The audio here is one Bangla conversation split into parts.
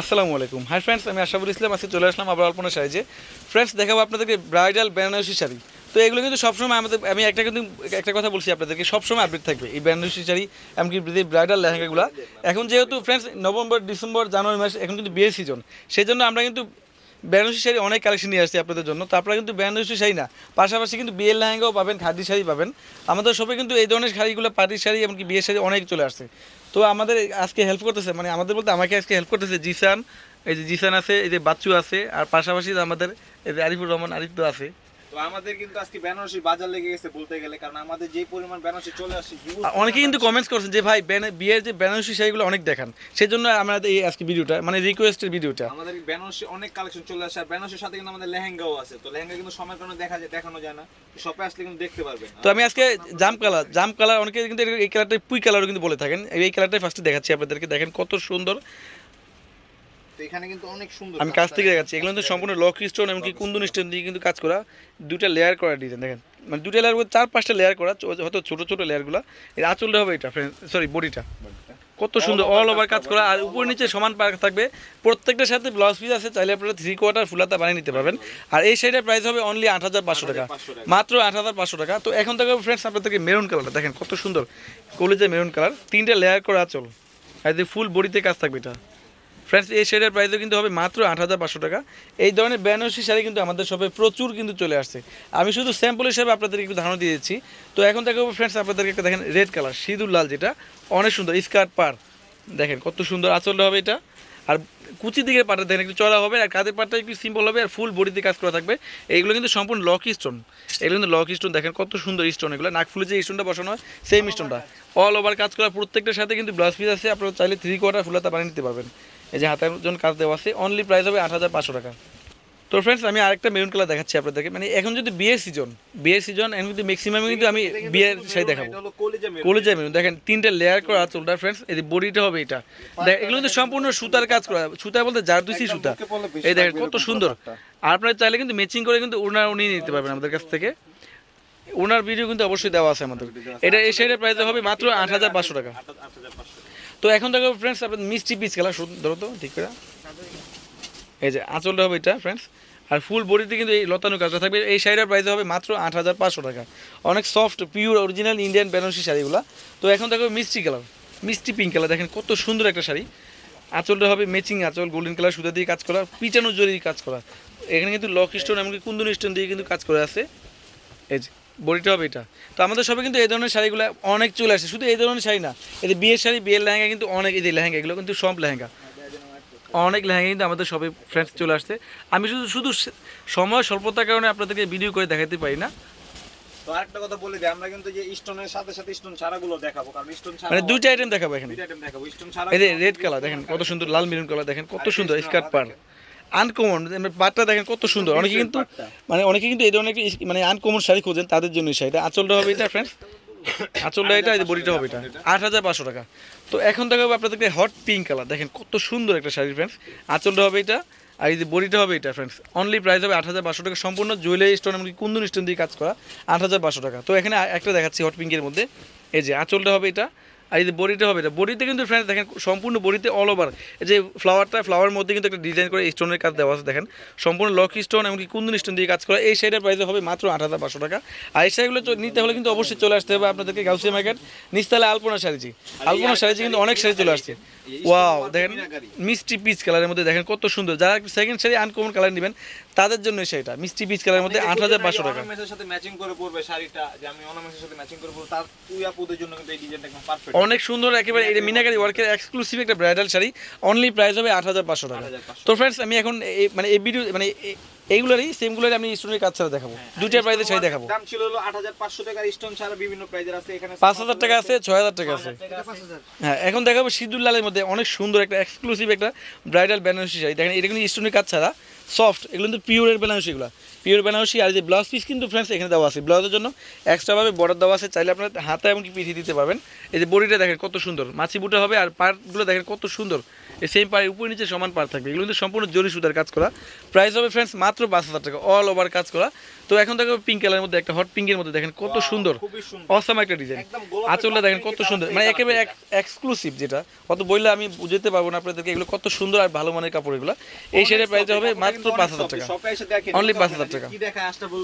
আসসালামু আলাইকুম। হাই ফ্রেন্ডস আমি আশাফুল ইসলাম, আজকে চলে আসলাম আবার অল্পনা সাইজে ফ্রেন্ডস দেখাবো আপনাদেরকে ব্রাইডাল বেনারসি শাড়ি। তো এগুলো কিন্তু সবসময় আমাদের, আমি একটা কিন্তু একটা কথা বলছি আপনাদেরকে, সবসময় আপডেট থাকবে এই বেনারসি শাড়ি, এমনকি ব্রাইডাল লেহেঙ্গাগুলো। এখন যেহেতু ফ্রেন্ডস নভেম্বর, ডিসেম্বর, জানুয়ারি মাস, এখন কিন্তু বিয়ের সিজন সেই জন্য আমরা কিন্তু বেনারসি শাড়ি অনেক কালেকশন নিয়ে আসছি আপনাদের জন্য। তো আপনারা কিন্তু বেনারসি শাড়ি না, পাশাপাশি কিন্তু বিয়ের লেহেঙ্গাও পাবেন, খাদি শাড়ি পাবেন। আমাদের সবাই কিন্তু এই ধরনের শাড়িগুলো পাটির শাড়ি এমনকি বিয়ের শাড়ি অনেক চলে আসছে। তো আমাদের আজকে হেল্প করতেছে মানে আমাদের বলতে আমাকে আজকে হেল্প করতেছে জিসান, এই যে জিসান আছে, এই যে বাচ্চু আছে, আর পাশাপাশি আমাদের এই যে আরিফুর রহমান, আরিফ তো আছে। তো আমাদের কিন্তু আজকে বেনারসি বাজার লেগে গেছে বলতে গেলে কারণ আমাদের যে পরিমাণ বেনারসি চলে আসছে অনেকে কিন্তু কমেন্টস করছেন যে ভাই বিয়ের যে বেনারসি শাড়িগুলো অনেক দেখান সেই জন্য আমরা এই আজকে ভিডিওটা মানে রিকোয়েস্টের ভিডিওটা। আমাদের বেনারসি অনেক কালেকশন চলে আসে আর বেনারসির সাথে কিন্তু আমাদের লেহেঙ্গাও আছে। তো লেহেঙ্গা কিন্তু সময় কারণে দেখা যায় দেখানো যায় না। শপে আসলে কিন্তু দেখতে পারবেন। তো আমি আজকে জাম কালার জাম কালার অনেকে কিন্তু এই কালারটা পুই কালারও কিন্তু বলে থাকেন। এই কালারটাই ফার্স্টে দেখাচ্ছি আপনাদেরকে দেখেন কত সুন্দর। তো এখানে কিন্তু অনেক সুন্দর আমি কাছ থেকে দেখাচ্ছি। এগুলো কিন্তু সম্পূর্ণ লক স্টোন এমনকি কুন্দন স্টোন দিয়ে কিন্তু কাজ করা। দুটা লেয়ার করা ডিজাইন দেখেন। মানে দুটা লেয়ার চার পাঁচটা লেয়ার করা হয়তো ছোটো ছোটো লেয়ারগুলো এর আঁচলটা হবে এটা সরি বডিটা কত সুন্দর অল ওভার কাজ করা। আর উপর নিচে সমান পার্ক থাকবে। প্রত্যেকটার সাথে ব্লাউজ পিস আছে চাইলে আপনারা থ্রি কোয়ার্টার ফুলাতা বানিয়ে নিতে পারবেন। আর এই শাড়িটার প্রাইস হবে অনলি আট হাজার পাঁচশো টাকা। মাত্র আট হাজার পাঁচশো টাকা। তো এখন থেকে ফ্রেন্ডস আপনাদেরকে মেরুন কালারটা দেখেন কত সুন্দর। কলেজে মেরুন কালার তিনটে লেয়ার করা আঁচল। আর ফুল বডিতে কাজ থাকবে এটা। ফ্রেন্ডস এই শাড়ির প্রাইসও কিন্তু হবে মাত্র আট হাজার পাঁচশো টাকা। এই ধরনের বেনারসি শাড়ি কিন্তু আমাদের সবে প্রচুর কিন্তু চলে আসছে। আমি শুধু স্যাম্পল হিসেবে আপনাদেরকে একটু ধারণা দিয়ে দিচ্ছি। তো এখন থেকে ফ্রেন্ডস আপনাদেরকে একটা দেখেন রেড কালার সিঁদুর লাল যেটা, অনেক সুন্দর স্কার্ট পার দেখেন কত সুন্দর আঁচলটা হবে এটা। আর কুচি দিকে পাটা দেখেন, একটু চড়া হবে, আর কাঁধের পাটটা একটু সিম্পল হবে, আর ফুল বডিতে কাজ করা থাকবে। এইগুলো কিন্তু সম্পূর্ণ লক স্টোন এগুলো কিন্তু লক স্টোন দেখেন কত সুন্দর স্টোন এগুলো। নাকফুলে যে স্টোনটা বসানো হয় সেম স্টোনটা অল ওভার কাজ করা প্রত্যেকটার সাথে কিন্তু ব্লাউজ পিস আছে, আপনারা চাইলে থ্রি কোয়ার্টার ফুলাতা বানিয়ে নিতে পারবেন। এই যে হাতের জন্য কাজ দেওয়া আছে অনলি প্রাইস হবে আট হাজার পাঁচশো টাকা। তো ফ্রেন্ডস আমি আরেকটা মেরুন কালার দেখাচ্ছি আপনাদেরকে। মানে এখন যদি বিয়ের সিজন বিয়ের সিজন এখন কিন্তু ম্যাক্সিমাম কিন্তু আমি বিয়ের শাড়ি দেখাবো। কলিজা মেরুন। দেখেন তিনটা লেয়ার করা চুলটা ফ্রেন্ডস এই বডিটা হবে এটা। দেখ এগুলো কিন্তু সম্পূর্ণ সুতার কাজ করা। সুতা বলতে জারদুসি সুতা। এই দেখেন কত সুন্দর। আর আপনারা চাইলে কিন্তু ম্যাচিং করে কিন্তু ওনার উনি নিতে পারবেন আমাদের কাছ থেকে। ওনার ভিডিও কিন্তু অবশ্যই দেওয়া আছে আমাদের। এটা এই সাইডের প্রাইস হবে মাত্র আট হাজার পাঁচশো টাকা। তো এখন দেখো ফ্রেন্ডস আপনার মিষ্টি পিস খেলা ধরো তো, ঠিক করে। এই যে আঁচলটা হবে এটা ফ্রেন্ডস আর ফুল বডিতে কিন্তু এই লতানো কাজটা থাকবে। এই শাড়িটার প্রাইস হবে মাত্র আট হাজার পাঁচশো টাকা। অনেক soft pure original Indian Benarasi শাড়িগুলো। তো এখন দেখো মিষ্টি কালার মিষ্টি পিঙ্ক কালার দেখেন কত সুন্দর একটা শাড়ি। আঁচলটা হবে ম্যাচিং আঁচল গোল্ডেন কালার সুতা দিয়ে কাজ করা, পিটানো জরি কাজ করা। এখানে কিন্তু লক স্টোন এমনকি কুন্দন স্টোন দিয়ে কিন্তু কাজ করে আছে। এই যে বডিটা হবে এটা। তো আমাদের সবে কিন্তু এই ধরনের শাড়িগুলো অনেক চলে আসে। শুধু এই ধরনের শাড়ি না এদের বিয়ের শাড়ি বিয়ের লেহেঙ্গা কিন্তু অনেক এই যে লেহেঙ্গা এগুলো কিন্তু সব লেহেঙ্গা। অনেক লেহেঙ্গা কিন্তু আমাদের সবে ফ্রেন্ডস চলে আসছে। আমি শুধু শুধু সময় স্বল্পতার কারণে আপনাদেরকে ভিডিও করে দেখাতে পারি না। তো আরেকটা কথা বলে দিই আমরা কিন্তু যে স্টোনের সাথে সাথে স্টোন ছাড়া গুলো দেখাবো কারণ স্টোন ছাড়া মানে দুইটা আইটেম দেখাবো এখানে। দুইটা item দেখাবো। স্টোন ছাড়া এই রেড কালার দেখেন কত সুন্দর লাল মেরুন কালার দেখেন কত সুন্দর স্কার্ট আকার পার। দেখেন। আনকমন পাটটা দেখেন কত সুন্দর। অনেকে কিন্তু মানে অনেকে কিন্তু এই ধরনের একটি মানে আনকমন শাড়ি খোঁজেন তাদের জন্য শাড়িটা। আঁচলটা হবে এটা ফ্রেন্ডস আঁচলটা এটা এই যে বডিটা হবে এটা। আট হাজার পাঁচশো টাকা। তো এখন দেখাবো আপনাদেরকে হট পিঙ্ক কালার দেখেন কত সুন্দর একটা শাড়ি ফ্রেন্ডস আঁচলটা হবে এটা আর এই যে বডিটা হবে এটা ফ্রেন্ডস অনলি প্রাইস হবে আট হাজার পাঁচশো টাকা। সম্পূর্ণ জুয়েলারি স্টোন এমনকি কুন্দন স্টোন দিয়ে কাজ করা আট হাজার পাঁচশো টাকা। তো এখানে একটা দেখাচ্ছি হট পিঙ্কের মধ্যে। এই যে আঁচলটা হবে এটা আর এই যে বডিটা হবে এটা বডিতে কিন্তু ফ্রেন্ডস দেখেন সম্পূর্ণ বডিতে অল ওভার এই যে ফ্লাওয়ারটা ফ্লাওয়ার মধ্যে কিন্তু একটা ডিজাইন করে স্টোনের কাজ দেওয়া আছে দেখেন। সম্পূর্ণ লক স্টোন এমনকি কুন্দন স্টোন দিয়ে কাজ করা। এই শাড়িটার প্রাইস হবে মাত্র আট হাজার পাঁচশো টাকা। আর এই শাড়িগুলো নিতে হলে কিন্তু অবশ্যই চলে আসতে হবে আপনাদেরকে গাউসিয়া মার্কেট নিস্তালে আলপনা শাড়িজি আলপনা শাড়িজি কিন্তু অনেক শাড়ি চলে আসছে। ওয়াও দেখেন মিষ্টি পিচ কালারের মধ্যে দেখেন কত সুন্দর। যারা সেকেন্ড শাড়ি আনকমন কালার নেবেন তাদের জন্য শাড়িটা মিষ্টি পিচ কালারের মধ্যে আট হাজার পাঁচশো টাকা। সাথে ম্যাচিং করে পরবে শাড়িটা যে আমি সাথে ম্যাচিং করে পরবো তার তুই আপুদের জন্য কিন্তু এই ডিজাইনটা একদম পারফেক্ট অনেক সুন্দর একেবারে এটা মিনাকারি ওয়ার্কের এক্সক্লুসিভ একটা ব্রাইডাল শাড়ি অনলি প্রাইস হবে আট হাজার পাঁচশো টাকা। তো ফ্রেন্ডস আমি এখন মানে এই ভিডিও মানে এইগুলোরই সেমগুলোরই আমি স্টোনের কাজ ছাড়া দেখাবো। দুইটা প্রাইজের ছয় দেখাবো। দাম ছিল হলো 8500 টাকার স্টোন ছাড়া বিভিন্ন প্রাইজের আছে এখানে পাঁচ হাজার টাকা আছে ছয় হাজার টাকা আছে। হ্যাঁ এখন দেখাবো সিদ্দুল লালের মধ্যে অনেক সুন্দর একটা এক্সক্লুসিভ একটা ব্রাইডাল বেনারসি শাড়ি। দেখেন এটা কিন্তু স্টোনের কাজ ছাড়া। সফট এগুলো কিন্তু পিওরের বেনারসি এগুলো। পিওর বেনারসি আর যে ব্লাউজ পিস কিন্তু ফ্রেন্ডস এখানে দেওয়া আছে। ব্লাউজের জন্য এক্সট্রাভাবে বর্ডার দেওয়া আছে। চাইলে আপনার হাতে এমনকি পিছিয়ে দিতে পারবেন। এই যে বডিটা দেখেন কত সুন্দর। মাছি বুটা হবে আর পার্টগুলো দেখেন কত সুন্দর। এই সেম পাড়ের উপরে নিচে সমান পার থাকবে। এগুলো কিন্তু সম্পূর্ণ জরি সুতার কাজ করা। প্রাইস হবে ফ্রেন্ডস মাত্র পাঁচ হাজার টাকা। অল ওভার কাজ করা। তো এখন দেখো পিঙ্ক কালারের মধ্যে একটা হট পিঙ্কের মধ্যে দেখেন কত সুন্দর। অসাম একটা ডিজাইন আঁচলটা দেখেন কত সুন্দর। মানে একেবারে। এক্সক্লুসিভ যেটা। অত বললে আমি বুঝতে পারব না আপনাদেরকে। এগুলো কত সুন্দর আর ভালো মানের কাপড় এগুলো। এই শাড়ির প্রাইস হবে মাত্র পাঁচ হাজার টাকা। Only 5,000 টাকা।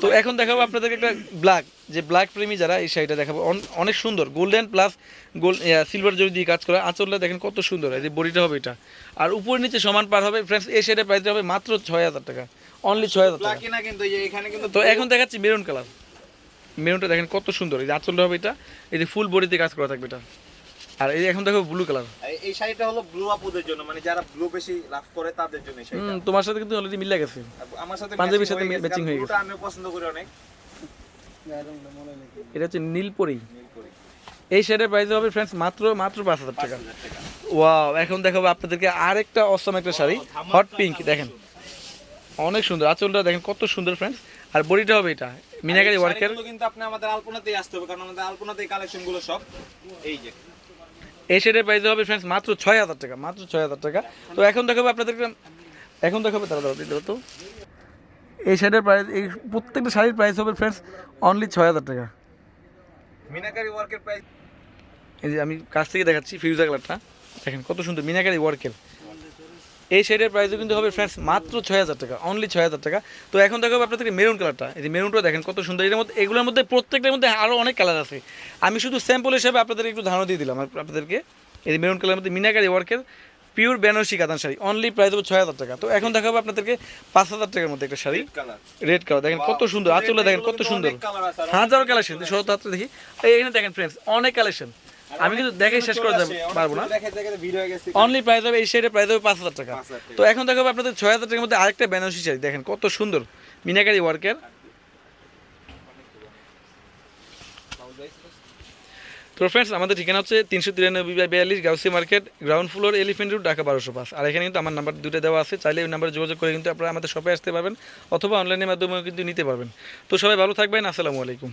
তো এখন দেখাবো আপনাদেরকে একটা ব্ল্যাক যে ব্ল্যাক প্রেমী যারা এই শাড়িটা দেখাবো অনেক সুন্দর গোল্ডেন প্লাস গোল্ড সিলভার জরি দিয়ে কাজ করা আঁচলটা দেখেন কত সুন্দর এই যে বডিটা হবে এটা। আর উপর নিচে সমান পার হবে ফ্রেন্ডস এই শাড়ির প্রাইস হবে মাত্র ছয় হাজার টাকা অনলি ছয় হাজার টাকা। তো এখন দেখাচ্ছি মেরুন কালার মেরুনটা দেখেন কত সুন্দর এই যে আঁচলটা হবে এটা এই যে ফুল বডিতে কাজ করা থাকবে এটা। আর এই এখন দেখো ব্লু কালার এই- শাড়িটা হলো ব্লু আপুদের জন্য মানে যারা ব্লু বেশি লাভ করে তাদের জন্য এই শাড়িটা। তোমার সাথে কিন্তু অলরেডি মিলে গেছে। আমার সাথে পাঞ্জাবির সাথে হয়ে গেছে, কারণ হয়ে blueটা আমিও পছন্দ করি অনেক। এটা হচ্ছে নীলপরি। এই শাড়ির প্রাইস হবে ফ্রেন্ডস মাত্র মাত্র পাঁচ হাজার টাকা। 5,000 টাকা। ওয়াও এখন দেখাবো আপনাদেরকে আরেকটা অসম একটা শাড়ি। হট পিঙ্ক দেখেন। অনেক সুন্দর। আঁচলটা দেখেন কত সুন্দর ফ্রেন্ডস আর বডিটা হবে এটা মিনাকারি এই ওয়ার্কের কিন্তু আপনি আমাদের আলপনাতেই আসতে হবে কারণ আমাদের আলপনাতেই কালেকশনগুলো সব। এই যে। এই শেডের প্রাইস হবে ফ্রেন্ডস মাত্র ছয় হাজার টাকা মাত্র ছয় হাজার টাকা। তো এখন দেখাবো আপনাদেরকে এখন দেখাবো তারা দাঁড়াও দিতে তো। এই শাড়ির প্রাইস এই প্রত্যেকটা শাড়ির প্রাইস হবে ফ্রেন্ডস অনলি ছয় হাজার টাকা। মিনাকারি ওয়ার্কের প্রাইস এই যে আমি কাছ থেকে দেখাচ্ছি ফিউজা কালারটা দেখেন কত সুন্দর মিনাকারি ওয়ার্কের এই শাড়ির প্রাইসও কিন্তু হবে ফ্রেন্ডস মাত্র ছয় হাজার টাকা অনলি ছয় হাজার টাকা। তো এখন দেখাবো আপনাদেরকে মেরুন কালারটা এই মেরুনটা দেখেন কত সুন্দর এর মধ্যে এগুলোর মধ্যে প্রত্যেকটার মধ্যে আরও অনেক কালার আছে। আমি শুধু স্যাম্পল হিসাবে আপনাদের একটু ধারণা দিয়ে দিলাম আপনাদেরকে। এই মেরুন কালারের মধ্যে মিনাকারি ওয়ার্কের পিওর বেনারসি কাতান শাড়ি অনলি প্রাইস হবে ছয় হাজার টাকা। তো এখন দেখাবো আপনাদেরকে পাঁচ হাজার টাকার মধ্যে একটা শাড়ি। রেড কালার দেখেন কত সুন্দর আঁচলে দেখেন কত সুন্দর। হাজারো কালেকশন শরৎ হাতে দেখি। এখানে দেখেন ফ্রেন্ডস অনেক কালেকশন আমি কিন্তু দেখে শেষ করে যাব- পারব না। দেখে দেখে হয়ে অনলি প্রাইস হবে এই শাড়ির প্রাইস হবে পাঁচ হাজার টাকা। 5,000 টাকা। তো এখন দেখাবো আপনাদের ছয় হাজার টাকার মধ্যে আরেকটা বেনারসি শাড়ি দেখেন কত সুন্দর মিনাকারি ওয়ার্কের তো ফ্রেন্ডস আমাদের ঠিকানা হচ্ছে তিনশো তিরানব্বই বাই বিয়াল্লিশ Gausia market ground floor elephant road Dhaka বারোশো পাঁচ। আর এখানে কিন্তু আমার নাম্বার দুটো দেওয়া আছে। চাইলে ওই নাম্বারে যোগাযোগ করে কিন্তু আপনারা আমাদের শপে আসতে পারবেন অথবা অনলাইনের মাধ্যমেও কিন্তু নিতে পারবেন। তো সবাই ভালো থাকবেন আসসালামু আলাইকুম।